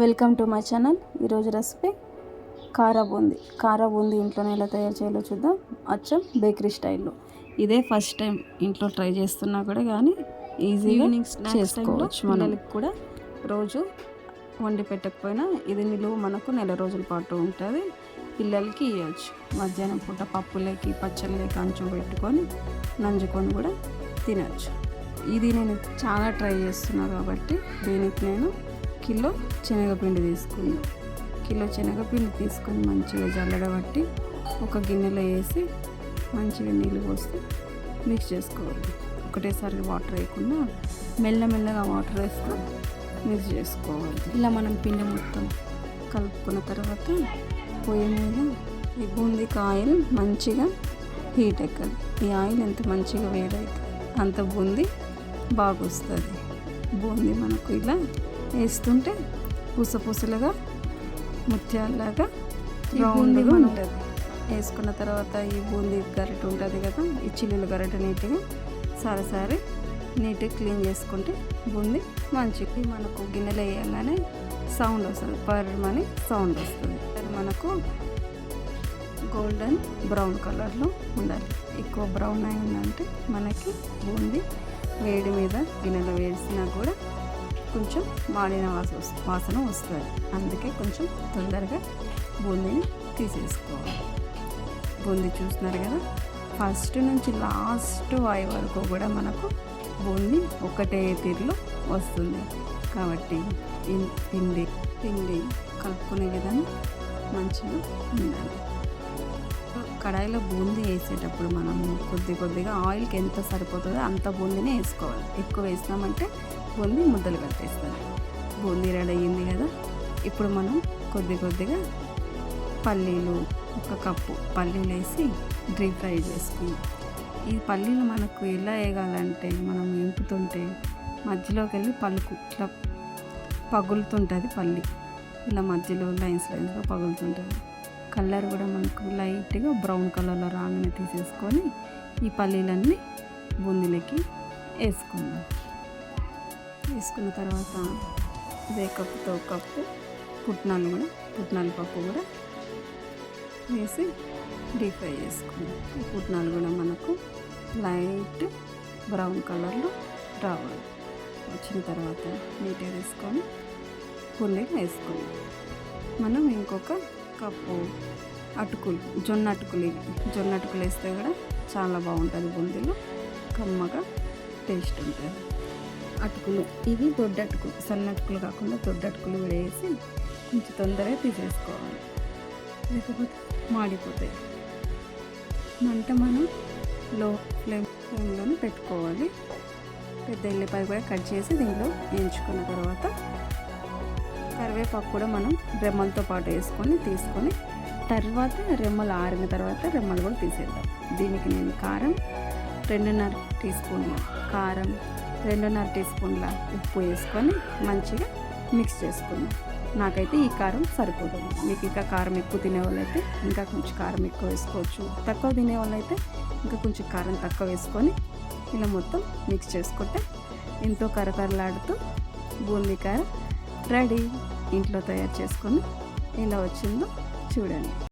Welcome to my channel. ఈరోజు recipe kara boondi. కారా బూందీ ఇంట్లోనే ఎలా తయారు చేయాలో చూద్దాం. అచ్చం బేకరీ స్టైల్లో. ఇదే ఫస్ట్ టైం ఇంట్లో ట్రై చేస్తున్నా కూడా కానీ ఈజీగా చేసుకోవచ్చు మనకి కూడా రోజు వండి పెట్టకపోయినా ఇది నిలువ మనకు నెల రోజుల పాటు ఉంటుంది. పిల్లలకి ఇవ్వచ్చు మధ్యాహ్నం పూట పప్పులేకి పచ్చళ్ళకి అంచు పెట్టుకొని నంజుకొని కూడా తినచ్చు. ఇది నేను చాలా ట్రై చేస్తున్నా కాబట్టి దీనికి నేను కిలో శనగపిండి తీసుకున్నాను కిలో శనగపిండి తీసుకొని మంచిగా జల్లడబట్టి ఒక గిన్నెలో వేసి మంచిగా నీళ్ళు పోసి మిక్స్ చేసుకోవాలి. ఒకటేసారి వాటర్ వేయకుండా మెల్లమెల్లగా వాటర్ వేస్తూ మిక్స్ చేసుకోవాలి. ఇలా మనం పిండి మొత్తం కలుపుకున్న తర్వాత పొయ్యి మీద ఈ బూందీకి ఆయిల్ మంచిగా హీట్ ఎక్కదు ఈ ఆయిల్ ఎంత మంచిగా వేడైతే అంత బూందీ బాగా వస్తుంది బూందీ మనకు ఇలా వేస్తుంటే పూస పూసలుగా ముత్యాలలాగా రౌండ్గా ఉంటుంది. వేసుకున్న తర్వాత ఈ బూందీ గరిట ఉంటుంది కదా ఈ చిల్లుల గరిట నీట్గా సారసారి నీట్గా క్లీన్ చేసుకుంటే బూందీ మంచిగా మనకు గిన్నెలో వేయగానే సౌండ్ వస్తుంది. పర్మని సౌండ్ వస్తుంది. అది మనకు గోల్డెన్ బ్రౌన్ కలర్లో ఉండాలి. ఎక్కువ బ్రౌన్ అయిందంటే మనకి బూందీ వేడి మీద గిన్నెలో వేసినా కూడా కొంచెం మాడిన వాసన వాసన వస్తుంది. అందుకే కొంచెం తొందరగా బూందీని తీసేసుకోవాలి. బూందీ చూస్తున్నారు కదా? ఫస్ట్ నుంచి లాస్ట్ వాయి వరకు కూడా మనకు బూందీ ఒకటే తీరులో వస్తుంది. కాబట్టి పిండి పిండి కలుపుకునే విధంగా మంచిగా ఉండాలి. కడాయిలో బూందీ వేసేటప్పుడు మనము కొద్ది కొద్దిగా ఆయిల్కి ఎంత సరిపోతుందో అంత బూందీనే వేసుకోవాలి. ఎక్కువ వేసినామంటే బూందీ ముద్దలు కట్టేస్తుంది బూందీ రెడీ అయ్యింది కదా? ఇప్పుడు మనం కొద్ది కొద్దిగా పల్లీలు ఒక కప్పు పల్లీలు వేసి డీప్ ఫ్రై చేసుకుందాం. ఈ పల్లీలు మనకు ఎలా వేయగాలంటే మనం ఎంపుతుంటే మధ్యలోకి వెళ్ళి పలుకు ఇట్లా పగులుతుంటుంది పల్లి. ఇలా మధ్యలో లైన్స్ లైన్స్గా పగులుతుంటుంది. కలర్ కూడా మనకు లైట్గా బ్రౌన్ కలర్లో రాగానే తీసేసుకొని ఈ పల్లీలన్నీ బూందీలకి వేసుకుందాం. వేసుకున్న తర్వాత ఇదే కప్పుతో కప్పు పుట్నాలు కూడా పుట్నాల పప్పు కూడా వేసి డీప్ ఫ్రై చేసుకుందాం. పుట్నాలు కూడా మనకు లైట్ బ్రౌన్ కలర్లో రావాలి. వచ్చిన తర్వాత నీట్గా తీసుకొని పుల్లిగా వేసుకుందాం. మనం ఇంకొక కప్పు అటుకులు జొన్న అటుకులు ఇవి. జొన్న అటుకులు వేస్తే కూడా చాలా బాగుంటుంది బూందీలో. కమ్మగా టేస్ట్ ఉంటుంది. అటుకులు ఇవి దొడ్డ అటుకులు. సన్న అటుకులు కాకుండా దొడ్డ అటుకులు కూడా వేసి కొంచెం తొందరగా తీసేసుకోవాలి. లేకపోతే మాడిపోతాయి. మంట మనం లో ఫ్లేమ్ ఫ్లేమ్లోనే పెట్టుకోవాలి. పెద్ద ఎల్లిపాయ కూడా కట్ చేసి దీంట్లో వేయించుకున్న తర్వాత కరివేపాకు కూడా మనం రెమ్మలతో పాటు వేసుకొని తీసుకొని తర్వాత రెమ్మలు ఆరిన తర్వాత రెమ్మలు కూడా తీసేద్దాం. దీనికి నేను కారం రెండున్నర టీ స్పూన్ల కారం రెండున్నర టీ స్పూన్ల ఉప్పు వేసుకొని మంచిగా మిక్స్ చేసుకున్నాం నాకైతే ఈ కారం సరిపోతుంది మీకు ఇంకా కారం ఎక్కువ తినే వాళ్ళైతే ఇంకా కొంచెం కారం ఎక్కువ వేసుకోవచ్చు. తక్కువ తినే వాళ్ళైతే ఇంకా కొంచెం కారం తక్కువ వేసుకొని ఇలా మొత్తం మిక్స్ చేసుకుంటే ఎంతో కరకరలాడుతూ బూందీ కారం రెడీ. ఇంట్లో తయారు చేసుకొని ఎలా వచ్చిందో చూడండి.